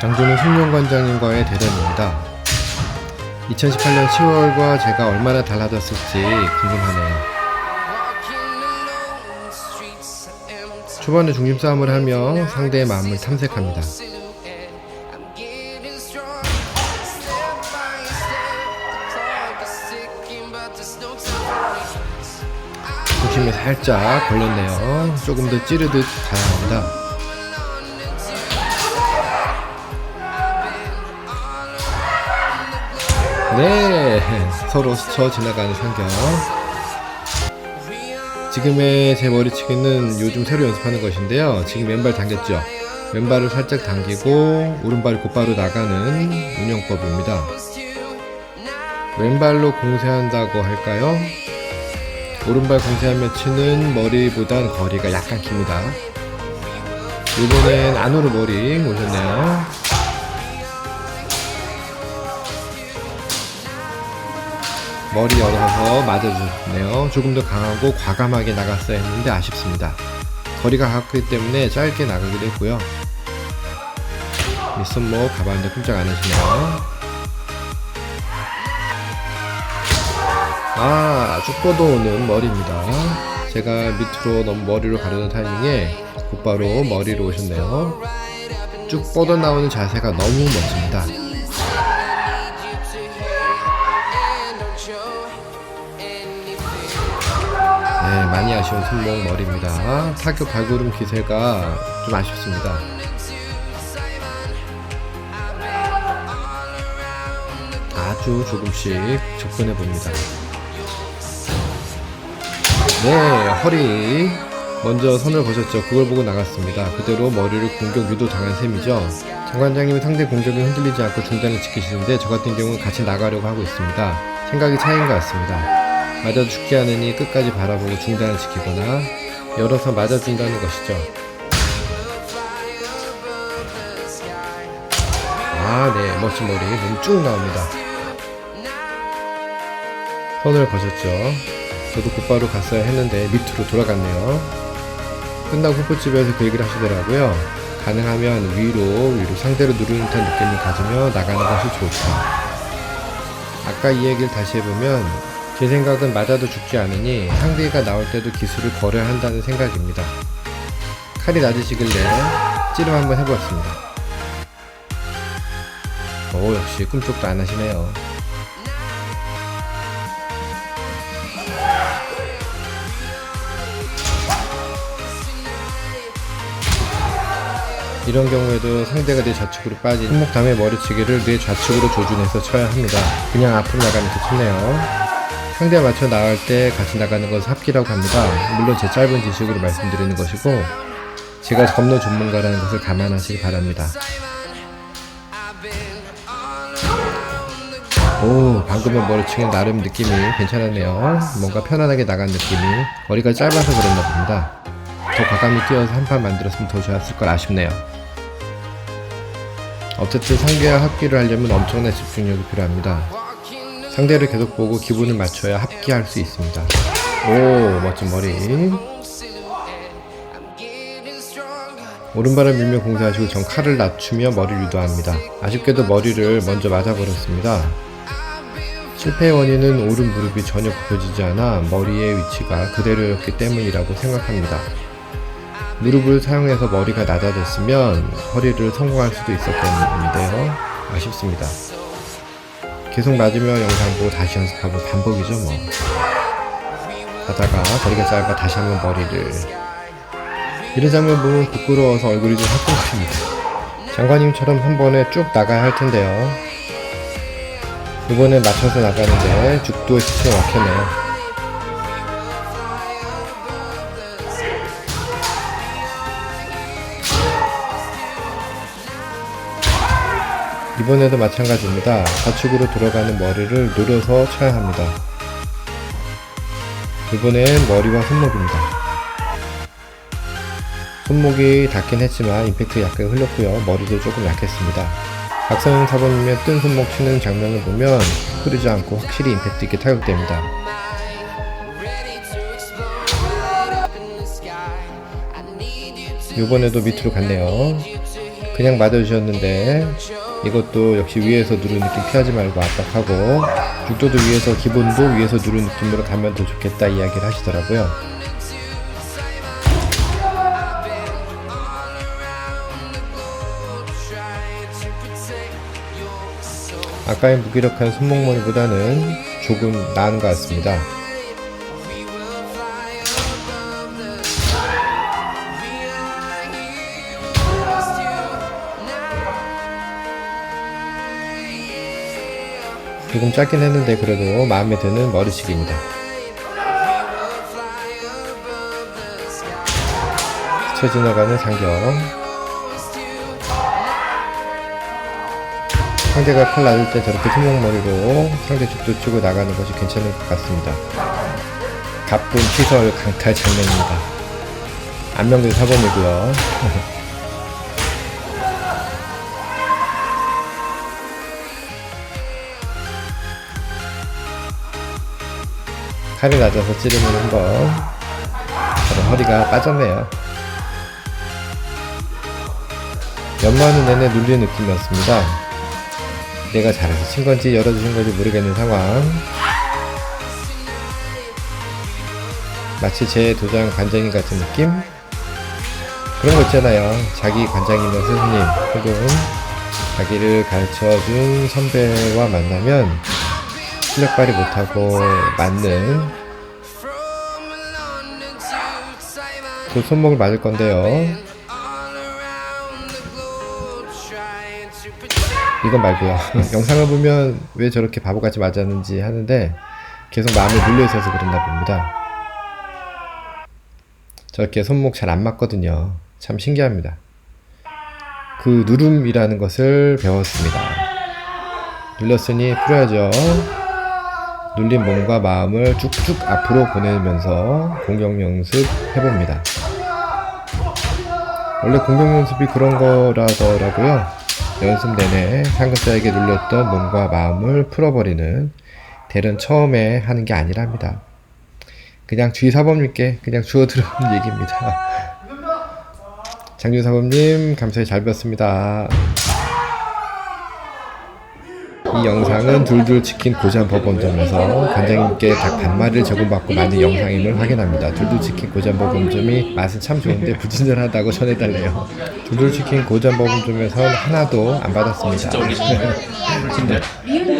장조는 승용관장님과의 대련입니다. 2018년 10월과 제가 얼마나 달라졌을지 궁금하네요. 초반에 중심 싸움을 하며 상대의 마음을 탐색합니다. 중심에 살짝 걸렸네요. 조금 더 찌르듯 가야 합니다. 네, 서로 스쳐 지나가는 상경. 지금의 제 머리치기는 요즘 새로 연습하는 것인데요. 지금 왼발 당겼죠. 왼발을 살짝 당기고 오른발이 곧바로 나가는 운영법입니다. 왼발로 공세한다고 할까요? 오른발 공세하며 치는 머리보단 거리가 약간 깁니다. 이번엔 안으로 머리 오셨네요. 머리 열어서 맞아주네요. 조금 더 강하고 과감하게 나갔어야 했는데 아쉽습니다. 거리가 가깝기 때문에 짧게 나가기도 했고요. 밑손목 가봤는데 꼼짝 안 하시네요. 아, 쭉 뻗어오는 머리입니다. 제가 밑으로 너무 머리로 가려는 타이밍에 곧바로 머리로 오셨네요. 쭉 뻗어나오는 자세가 너무 멋집니다. 네, 많이 아쉬운 손목 머리입니다. 타격 발구름 기세가 좀 아쉽습니다. 아주 조금씩 접근해 봅니다. 네, 허리 먼저 선을 거셨죠. 그걸 보고 나갔습니다. 그대로 머리를 공격 유도 당한 셈이죠. 장관장님이 상대 공격에 흔들리지 않고 중단을 지키시는데 저 같은 경우는 같이 나가려고 하고 있습니다. 생각이 차이인 것 같습니다. 맞아도 죽지 않으니 끝까지 바라보고 중단을 지키거나 열어서 맞아 준다는 것이죠. 아, 네, 멋진 머리, 몸 쭉 나옵니다. 선을 거셨죠. 저도 곧바로 갔어야 했는데 밑으로 돌아갔네요. 끝나고 후보집에서 그 얘기를 하시더라고요. 가능하면 위로, 위로 상대를 누르는 듯한 느낌을 가지며 나가는 것이 좋다. 아까 이 얘기를 다시 해보면 제 생각은 맞아도 죽지 않으니 상대가 나올 때도 기술을 걸어야 한다는 생각입니다. 칼이 낮으시길래 찌름 한번 해보았습니다. 오 역시 꿈쩍도 안 하시네요. 이런 경우에도 상대가 내 좌측으로 빠진 손목 다음에 머리치기를 내 좌측으로 조준해서 쳐야 합니다. 그냥 앞으로 나가면서 쳤네요. 상대에 맞춰 나갈 때 같이 나가는 것을 합기라고 합니다. 물론 제 짧은 지식으로 말씀드리는 것이고 제가 겁는 전문가라는 것을 감안하시기 바랍니다. 오 방금의 머리치기는 나름 느낌이 괜찮았네요. 뭔가 편안하게 나간 느낌이 머리가 짧아서 그랬나 봅니다. 더 과감히 뛰어서 한 판 만들었으면 더 좋았을 걸 아쉽네요. 어쨌든 상대와 합기를 하려면 엄청난 집중력이 필요합니다. 상대를 계속 보고 기분을 맞춰야 합기할 수 있습니다. 오, 멋진 머리. 오른발을 밀며 공사하시고 전 칼을 낮추며 머리를 유도합니다. 아쉽게도 머리를 먼저 맞아버렸습니다. 실패의 원인은 오른 무릎이 전혀 굽혀지지 않아 머리의 위치가 그대로였기 때문이라고 생각합니다. 무릎을 사용해서 머리가 낮아졌으면 허리를 성공할 수도 있었겠는데요. 아쉽습니다. 계속 맞으며 영상 보고 다시 연습하고 반복이죠 뭐. 하다가 거리가 짧아 다시 한번 머리를. 이런 장면 보면 부끄러워서 얼굴이 좀 화끈거립니다. 장관님처럼 한 번에 쭉 나가야 할 텐데요. 이번에 맞춰서 나가는데 죽도의 시체가 막혔네요. 이번에도 마찬가지입니다. 좌측으로 돌아가는 머리를 노려서 쳐야 합니다. 이번엔 머리와 손목입니다. 손목이 닿긴 했지만 임팩트 약간 흘렸고요. 머리도 조금 약했습니다. 박성현 사범님의 뜬 손목 치는 장면을 보면 흐르지 않고 확실히 임팩트 있게 타격됩니다. 이번에도 밑으로 갔네요. 그냥 맞아주셨는데 이것도 역시 위에서 누른 느낌 피하지 말고 압박하고 육도도 위에서 기본도 위에서 누른 느낌으로 가면 더 좋겠다 이야기를 하시더라고요. 아까의 무기력한 손목머리보다는 조금 나은 것 같습니다. 조금 짧긴 했는데 그래도 마음에 드는 머리식입니다. 스쳐 지나가는 상경. 상대가 칼 놔줄 때 저렇게 손목머리로 상대 죽도 치고 나가는 것이 괜찮을 것 같습니다. 가쁜 피설 강탈 장면입니다. 안명들 사범이고요. 칼이 낮아서 찌르면 한번 저런 허리가 빠졌네요. 연마하는 내내 눌리는 느낌이었습니다. 내가 잘해서 친 건지 열어주신 건지 모르겠는 상황. 마치 제 도장 관장님 같은 느낌? 그런 거 있잖아요. 자기 관장이면 스승님 혹은 자기를 가르쳐준 선배와 만나면 실력 발휘 못하고 맞는 그 손목을 맞을 건데요. 이건 말고요. 영상을 보면 왜 저렇게 바보같이 맞았는지 하는데 계속 마음에 물려 있어서 그랬나 봅니다. 저렇게 손목 잘 안 맞거든요. 참 신기합니다. 그 누름이라는 것을 배웠습니다. 눌렀으니 풀어야죠. 눌린 몸과 마음을 쭉쭉 앞으로 보내면서 공격 연습 해봅니다. 원래 공격 연습이 그런 거라더라고요. 연습 내내 상급자에게 눌렸던 몸과 마음을 풀어버리는 대련 처음에 하는 게 아니랍니다. 그냥 주의 사범님께 그냥 주워 들어온 얘기입니다. 장준 사범님 감사히 잘 배웠습니다. 이 영상은 둘둘 치킨 고전 법원점에서 관장님께 닭 반마리를 제공받고 만든 영상임을 확인합니다. 둘둘 치킨 고전 법원점이 맛은 참 좋은데 부진절하다고 전해달래요. 둘둘 치킨 고전 법원점에선 하나도 안 받았습니다. 미운